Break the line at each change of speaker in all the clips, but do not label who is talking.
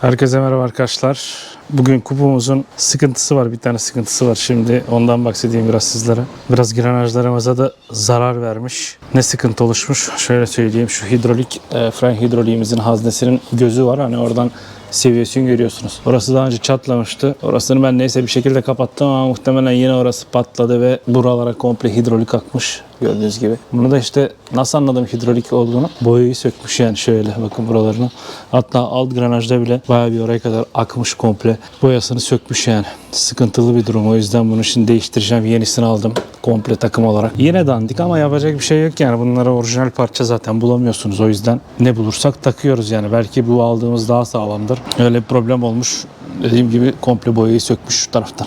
Herkese merhaba arkadaşlar. Bugün kupumuzun sıkıntısı var. Bir tane sıkıntısı var. Şimdi ondan bahsedeyim biraz sizlere. Biraz granajlarımıza da zarar vermiş. Ne sıkıntı oluşmuş? Şöyle söyleyeyim. Şu hidrolik, e, fren hidroliğimizin haznesinin gözü var. Hani oradan seviyesini görüyorsunuz. Orası daha önce çatlamıştı. Orasını ben neyse bir şekilde kapattım ama muhtemelen yine orası patladı ve buralara komple hidrolik akmış. Gördüğünüz gibi. Bunu da işte nasıl anladım hidrolik olduğunu? Boyayı sökmüş yani şöyle bakın buralarını. Hatta alt granajda bile bayağı bir oraya kadar akmış komple. Boyasını sökmüş yani. Sıkıntılı bir durum. O yüzden bunu şimdi değiştireceğim. Yenisini aldım. Komple takım olarak. Yine dandik ama yapacak bir şey yok yani. Bunlara orijinal parça zaten bulamıyorsunuz. O yüzden ne bulursak takıyoruz yani. Belki bu aldığımız daha sağlamdır. Öyle bir problem olmuş. Dediğim gibi komple boyayı sökmüş şu taraftan.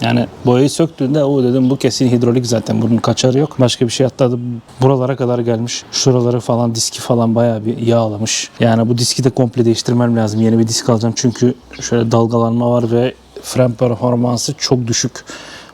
Yani boyayı söktüğünde o dedim bu kesin hidrolik zaten bunun kaçarı yok. Başka bir şey hatta buralara kadar gelmiş. Şuraları falan diski falan bayağı bir yağlamış. Yani bu diski de komple değiştirmem lazım. Yeni bir disk alacağım çünkü şöyle dalgalanma var ve fren performansı çok düşük.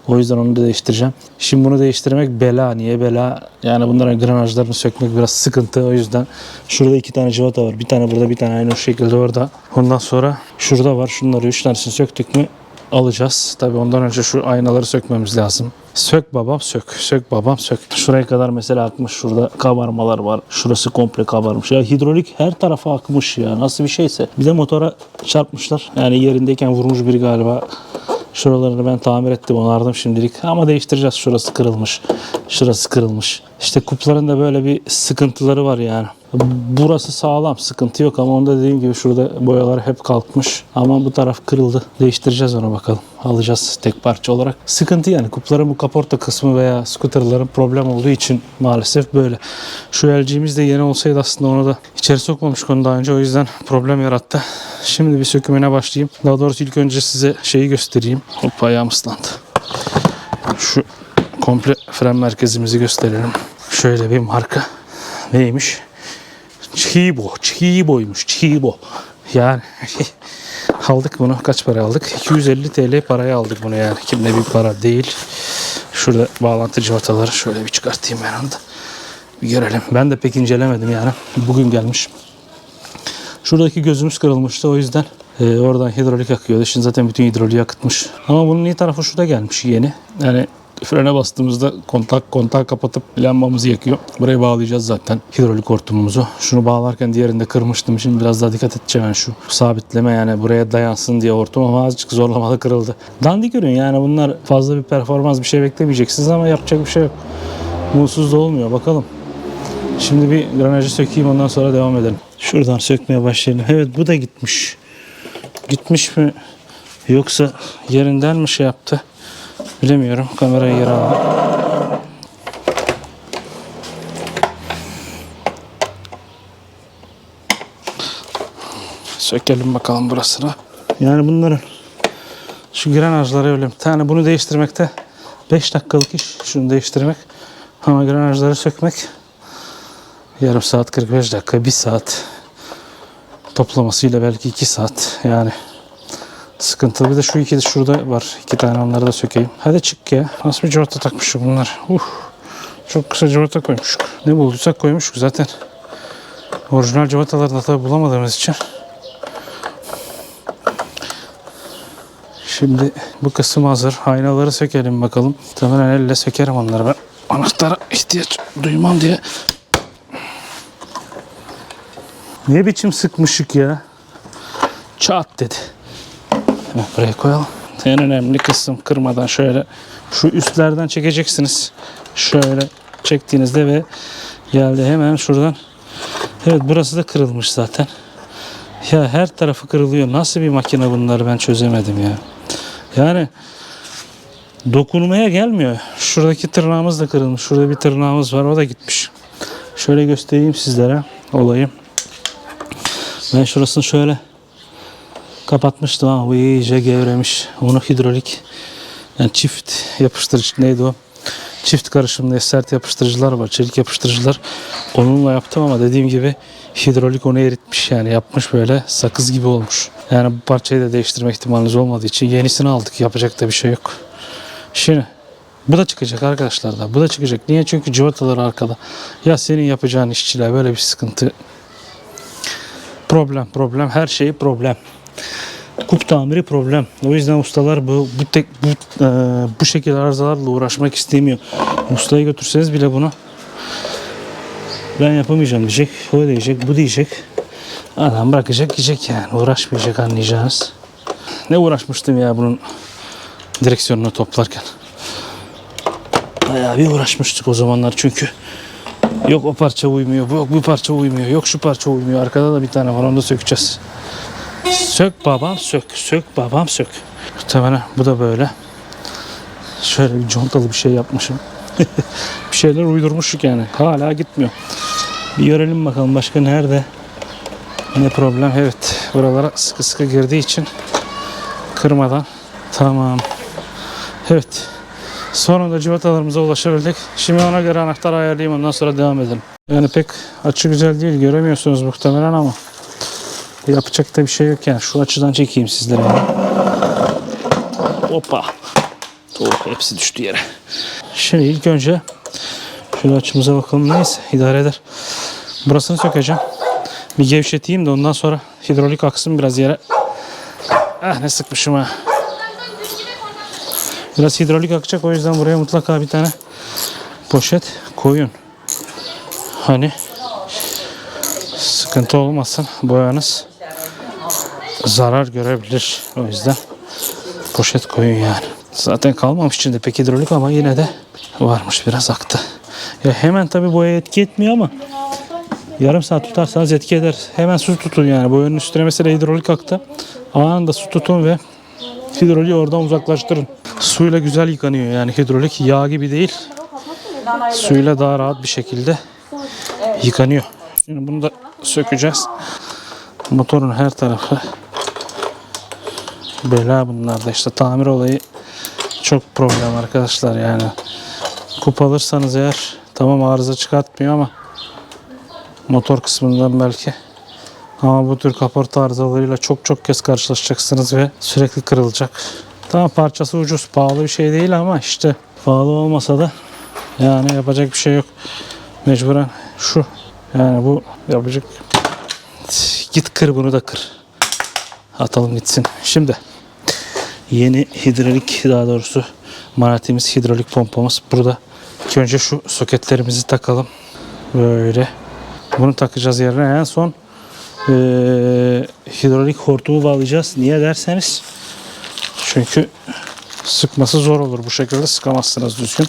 O yüzden onu da değiştireceğim. Şimdi bunu değiştirmek bela. Niye bela? Yani bunların granajlarını sökmek biraz sıkıntı. O yüzden şurada iki tane civata var. Bir tane burada bir tane aynı o şekilde orada. Ondan sonra şurada var. Şunları üç tanesini söktük mü alacağız. Tabii ondan önce şu aynaları sökmemiz lazım. Sök babam sök. Sök babam sök. Şuraya kadar mesela akmış. Şurada kabarmalar var. Şurası komple kabarmış. Ya hidrolik her tarafa akmış ya. Nasıl bir şeyse. Bir de motora çarpmışlar. Yani yerindeyken vurmuş biri galiba. Şuralarını ben tamir ettim onardım şimdilik ama değiştireceğiz. Şurası kırılmış. Şurası kırılmış. İşte kupların da böyle bir sıkıntıları var yani. Burası sağlam sıkıntı yok ama onda dediğim gibi şurada boyalar hep kalkmış. Ama bu taraf kırıldı. Değiştireceğiz onu bakalım. Alacağız tek parça olarak. Sıkıntı yani kupların bu kaporta kısmı veya skuterların problem olduğu için maalesef böyle. Şu LG'miz de yeni olsaydı aslında onu da içeri sokmamıştık onu daha önce o yüzden problem yarattı. Şimdi bir sökümüne başlayayım. Daha doğrusu ilk önce size şeyi göstereyim. Hop ayağım ıslandı. Şu komple fren merkezimizi gösterelim. Şöyle bir marka. Neymiş? Chibo. Chibo'ymuş. Chibo. Yani aldık bunu. Kaç para aldık? 250 TL paraya aldık bunu yani. Kimde bir para değil. Şurada bağlantı civataları şöyle bir çıkartayım ben onu da. Bir görelim. Ben de pek incelemedim yani. Bugün gelmiş. Şuradaki gözümüz kırılmıştı o yüzden e, oradan hidrolik akıyordu. Şimdi zaten bütün hidroliği akıtmış. Ama bunun iyi tarafı şurada gelmiş yeni. Yani frene bastığımızda kontak kontağı kapatıp lambamızı yakıyor. Buraya bağlayacağız zaten hidrolik hortumumuzu. Şunu bağlarken diğerinde kırmıştım. Şimdi biraz daha dikkat edeceğim ben şu sabitleme yani buraya dayansın diye hortum ama azıcık zorlamalı kırıldı. Dandik ürün yani bunlar fazla bir performans bir şey beklemeyeceksiniz ama yapacak bir şey yok. Mutsuz da olmuyor bakalım. Şimdi bir granajı sökeyim ondan sonra devam edelim. Şuradan sökmeye başlayalım. Evet bu da gitmiş. Gitmiş mi yoksa yerinden mi şey yaptı? Bilemiyorum. Kamerayı yere aldım. Sökelim bakalım burasına. Yani bunların şu granajları öyle bir tane bunu değiştirmekte 5 dakikalık iş şunu değiştirmek. Ama granajları sökmek yarım saat 45 dakika 1 saat toplamasıyla belki 2 saat yani sıkıntılı bir de şu iki de şurada var iki tane onları da sökeyim hadi çık ya nasıl bir cıvata takmışım bunlar uh, çok kısa cıvata koymuşuk ne bulduysak koymuşuk zaten orijinal cıvataları da tabi bulamadığımız için Şimdi bu kısım hazır. Aynaları sökelim bakalım. Muhtemelen elle sökerim onları ben. Anahtara ihtiyaç duymam diye Ne biçim sıkmışık ya. Çat dedi. Evet, buraya koyalım. En önemli kısım kırmadan şöyle şu üstlerden çekeceksiniz. Şöyle çektiğinizde ve geldi hemen şuradan. Evet burası da kırılmış zaten. Ya her tarafı kırılıyor. Nasıl bir makine bunları ben çözemedim ya. Yani dokunmaya gelmiyor. Şuradaki tırnağımız da kırılmış. Şurada bir tırnağımız var. O da gitmiş. Şöyle göstereyim sizlere olayı. Ben şurasını şöyle kapatmıştım ama bu iyice gevremiş. Onu hidrolik yani çift yapıştırıcı neydi o? Çift karışımlı sert yapıştırıcılar var. Çelik yapıştırıcılar. Onunla yaptım ama dediğim gibi hidrolik onu eritmiş yani yapmış böyle sakız gibi olmuş. Yani bu parçayı da değiştirme ihtimaliniz olmadığı için yenisini aldık. Yapacak da bir şey yok. Şimdi bu da çıkacak arkadaşlar da. Bu da çıkacak. Niye? Çünkü cıvatalar arkada. Ya senin yapacağın işçiler böyle bir sıkıntı Problem problem her şeyi problem. Kup tamiri problem. O yüzden ustalar bu bu tek bu e, bu şekilde arızalarla uğraşmak istemiyor. Ustaya götürseniz bile bunu ben yapamayacağım diyecek. O diyecek, bu diyecek. Adam bırakacak gidecek yani. Uğraşmayacak anlayacağınız. Ne uğraşmıştım ya bunun direksiyonunu toplarken. Bayağı bir uğraşmıştık o zamanlar çünkü. Yok o parça uymuyor, yok bu parça uymuyor, yok şu parça uymuyor. Arkada da bir tane var onu da sökeceğiz. Sök babam sök, sök babam sök. Muhtemelen bu da böyle. Şöyle bir contalı bir şey yapmışım. bir şeyler uydurmuşuk yani. Hala gitmiyor. Bir görelim bakalım başka nerede? Ne problem? Evet. Buralara sıkı sıkı girdiği için kırmadan. Tamam. Evet. Sonunda civatalarımıza ulaşabildik. Şimdi ona göre anahtar ayarlayayım ondan sonra devam edelim. Yani pek açı güzel değil göremiyorsunuz muhtemelen ama yapacak da bir şey yok yani. Şu açıdan çekeyim sizlere. Hoppa. Oh, hepsi düştü yere. Şimdi ilk önce şöyle açımıza bakalım neyse idare eder. Burasını sökeceğim. Bir gevşeteyim de ondan sonra hidrolik aksın biraz yere. Ah ne sıkmışım ha. Biraz hidrolik akacak o yüzden buraya mutlaka bir tane poşet koyun. Hani sıkıntı olmasın boyanız zarar görebilir. O yüzden poşet koyun yani. Zaten kalmamış içinde pek hidrolik ama yine de varmış biraz aktı. Ya hemen tabi boya etki etmiyor ama yarım saat tutarsanız etki eder. Hemen su tutun yani. Boyanın üstüne mesela hidrolik aktı. Anında su tutun ve hidroliği oradan uzaklaştırın. Suyla güzel yıkanıyor yani hidrolik yağ gibi değil. Suyla daha rahat bir şekilde yıkanıyor. Şimdi bunu da sökeceğiz. Motorun her tarafı bela bunlarda işte tamir olayı çok problem arkadaşlar yani. Kup alırsanız eğer tamam arıza çıkartmıyor ama motor kısmından belki ama bu tür kaporta arızalarıyla çok çok kez karşılaşacaksınız ve sürekli kırılacak. Tamam parçası ucuz, pahalı bir şey değil ama işte pahalı olmasa da yani yapacak bir şey yok. Mecburen şu. Yani bu yapacak. Git kır bunu da kır. Atalım gitsin. Şimdi yeni hidrolik daha doğrusu manatimiz hidrolik pompamız burada. İlk önce şu soketlerimizi takalım. Böyle. Bunu takacağız yerine en son eee, hidrolik hortumu bağlayacağız. Niye derseniz çünkü sıkması zor olur. Bu şekilde sıkamazsınız düzgün.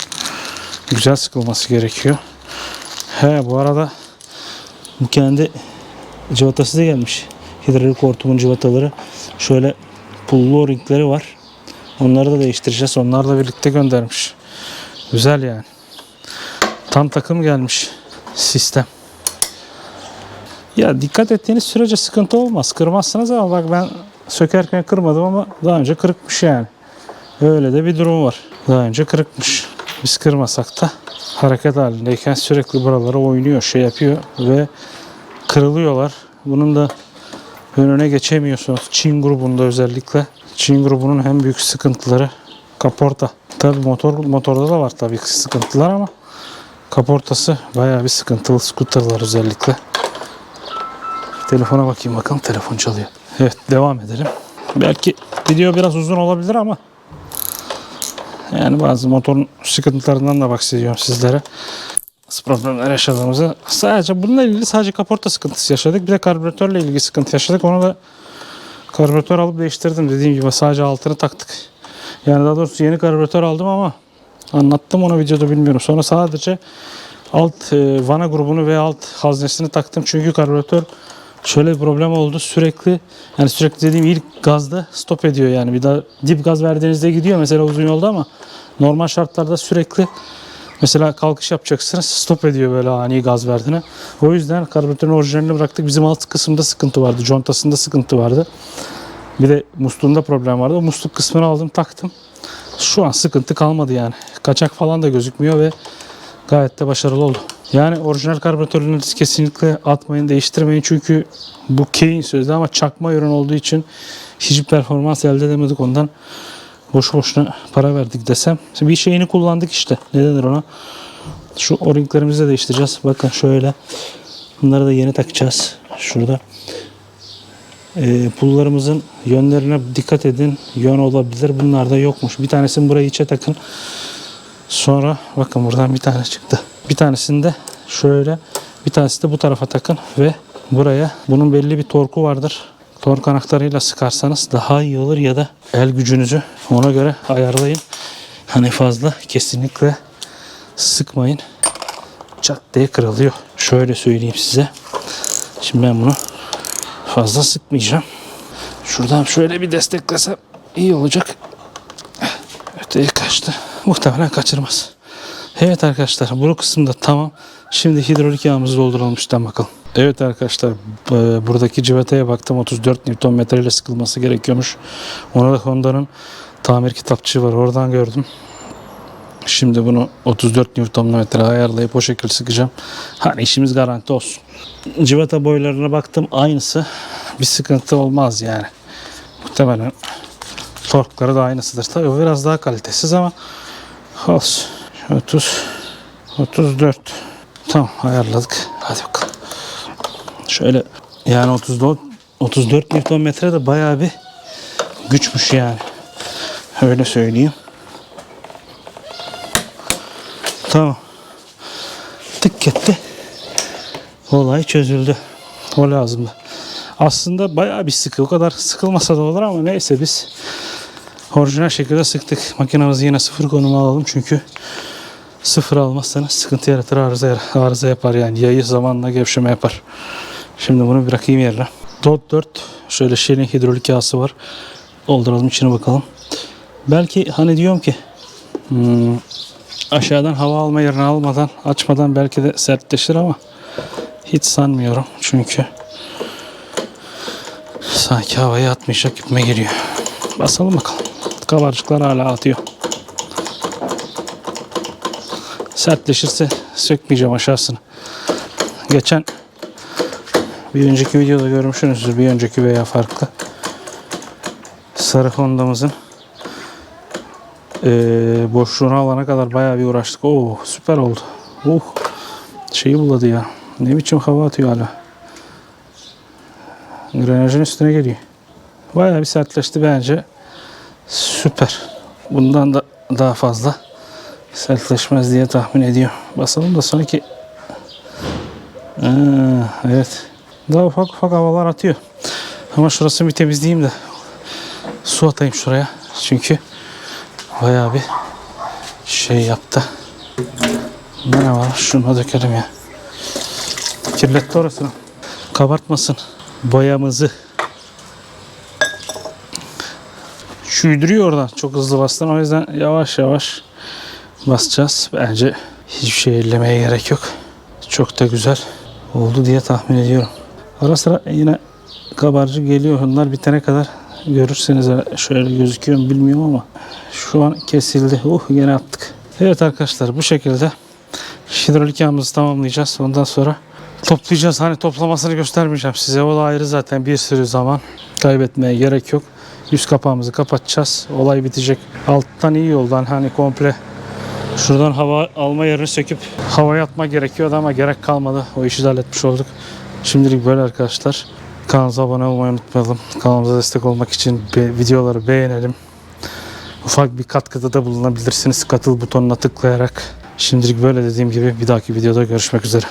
Güzel sıkılması gerekiyor. He bu arada bu kendi civatası da gelmiş. Hidrolik hortumun civataları. Şöyle pullu o-ringleri var. Onları da değiştireceğiz. Onlar da birlikte göndermiş. Güzel yani. Tam takım gelmiş sistem. Ya dikkat ettiğiniz sürece sıkıntı olmaz. Kırmazsınız ama bak ben sökerken kırmadım ama daha önce kırıkmış yani. Öyle de bir durum var. Daha önce kırıkmış. Biz kırmasak da hareket halindeyken sürekli buralara oynuyor, şey yapıyor ve kırılıyorlar. Bunun da önüne geçemiyorsunuz. Çin grubunda özellikle. Çin grubunun en büyük sıkıntıları kaporta. Tabi motor motorda da var tabii sıkıntılar ama kaportası bayağı bir sıkıntılı skuterlar özellikle. Telefona bakayım bakalım telefon çalıyor. Evet devam edelim. Belki video biraz uzun olabilir ama yani bazı motorun sıkıntılarından da bahsediyorum sizlere. Problemler yaşadığımızı. Sadece bununla ilgili sadece kaporta sıkıntısı yaşadık. Bir de karbüratörle ilgili sıkıntı yaşadık. Onu da karbüratör alıp değiştirdim. Dediğim gibi sadece altını taktık. Yani daha doğrusu yeni karbüratör aldım ama anlattım onu videoda bilmiyorum. Sonra sadece alt e, vana grubunu ve alt haznesini taktım. Çünkü karbüratör şöyle bir problem oldu. Sürekli yani sürekli dediğim ilk gazda stop ediyor yani. Bir daha dip gaz verdiğinizde gidiyor mesela uzun yolda ama normal şartlarda sürekli mesela kalkış yapacaksınız stop ediyor böyle ani gaz verdiğine. O yüzden karbüratörün orijinalini bıraktık. Bizim alt kısımda sıkıntı vardı. Contasında sıkıntı vardı. Bir de musluğunda problem vardı. O musluk kısmını aldım taktım. Şu an sıkıntı kalmadı yani. Kaçak falan da gözükmüyor ve gayet de başarılı oldu. Yani orijinal karbüratörlerinizi kesinlikle atmayın, değiştirmeyin. Çünkü bu Kane sözde ama çakma ürün olduğu için hiçbir performans elde edemedik ondan. Boş boşuna para verdik desem. Bir şeyini kullandık işte. Ne denir ona? Şu o-ringlerimizi de değiştireceğiz. Bakın şöyle. Bunları da yeni takacağız. Şurada. Ee, pullarımızın yönlerine dikkat edin. Yön olabilir. Bunlar da yokmuş. Bir tanesini buraya içe takın. Sonra bakın buradan bir tane çıktı. Bir tanesini de şöyle bir tanesi de bu tarafa takın ve buraya bunun belli bir torku vardır. Tork anahtarıyla sıkarsanız daha iyi olur ya da el gücünüzü ona göre ayarlayın. Hani fazla kesinlikle sıkmayın. Çat diye kırılıyor. Şöyle söyleyeyim size. Şimdi ben bunu fazla sıkmayacağım. Şuradan şöyle bir desteklesem iyi olacak. Öteye kaçtı. Muhtemelen kaçırmaz. Evet arkadaşlar bu kısımda tamam. Şimdi hidrolik yağımızı dolduralım üstten bakalım. Evet arkadaşlar e, buradaki civetaya baktım 34 Nm ile sıkılması gerekiyormuş. Ona da Honda'nın tamir kitapçığı var oradan gördüm. Şimdi bunu 34 Nm ayarlayıp o şekilde sıkacağım. Hani işimiz garanti olsun. Civata boylarına baktım aynısı. Bir sıkıntı olmaz yani. Muhtemelen torkları da aynısıdır. Tabii biraz daha kalitesiz ama olsun. 30 34 Tamam ayarladık. Hadi bakalım. Şöyle yani 34 34 Nm de bayağı bir güçmüş yani. Öyle söyleyeyim. Tamam. Tık etti. Olay çözüldü. O lazımdı. Aslında bayağı bir sıkı. O kadar sıkılmasa da olur ama neyse biz orijinal şekilde sıktık. Makinamızı yine sıfır konuma alalım çünkü sıfır almazsanız sıkıntı yaratır arıza, arıza yapar yani yayı zamanla gevşeme yapar. Şimdi bunu bırakayım yerine. Dot 4 şöyle şeyin hidrolik yağısı var. Dolduralım içine bakalım. Belki hani diyorum ki hmm, aşağıdan hava alma yerini almadan açmadan belki de sertleşir ama hiç sanmıyorum çünkü sanki havaya atmayacak gibime geliyor. Basalım bakalım. Kabarcıklar hala atıyor. Sertleşirse sökmeyeceğim aşağısını. Geçen bir önceki videoda görmüşsünüzdür. Bir önceki veya farklı. Sarı Honda'mızın eee boşluğunu alana kadar bayağı bir uğraştık. Oo süper oldu. Uh şeyi buladı ya. Ne biçim hava atıyor hala. Grenajın üstüne geliyor. Bayağı bir sertleşti bence. Süper. Bundan da daha fazla sertleşmez diye tahmin ediyor. Basalım da sonraki Aa, evet. Daha ufak ufak havalar atıyor. Ama şurasını bir temizleyeyim de su atayım şuraya. Çünkü bayağı bir şey yaptı. Ne var? Şunu dökelim ya. Kirletti orasını. Kabartmasın. Boyamızı. Şuyduruyor oradan. Çok hızlı bastın. O yüzden yavaş yavaş basacağız. Bence hiçbir şey ellemeye gerek yok. Çok da güzel oldu diye tahmin ediyorum. Ara sıra yine kabarcık geliyor. Onlar bitene kadar görürseniz şöyle gözüküyor mu bilmiyorum ama şu an kesildi. Uh gene attık. Evet arkadaşlar bu şekilde hidrolik yağımızı tamamlayacağız. Ondan sonra toplayacağız. Hani toplamasını göstermeyeceğim size. O da ayrı zaten bir sürü zaman kaybetmeye gerek yok. Yüz kapağımızı kapatacağız. Olay bitecek. Alttan iyi yoldan hani komple Şuradan hava alma yerini söküp havaya atma gerekiyordu ama gerek kalmadı. O işi de halletmiş olduk. Şimdilik böyle arkadaşlar. Kanalımıza abone olmayı unutmayalım. Kanalımıza destek olmak için be- videoları beğenelim. Ufak bir katkıda da bulunabilirsiniz katıl butonuna tıklayarak. Şimdilik böyle dediğim gibi bir dahaki videoda görüşmek üzere.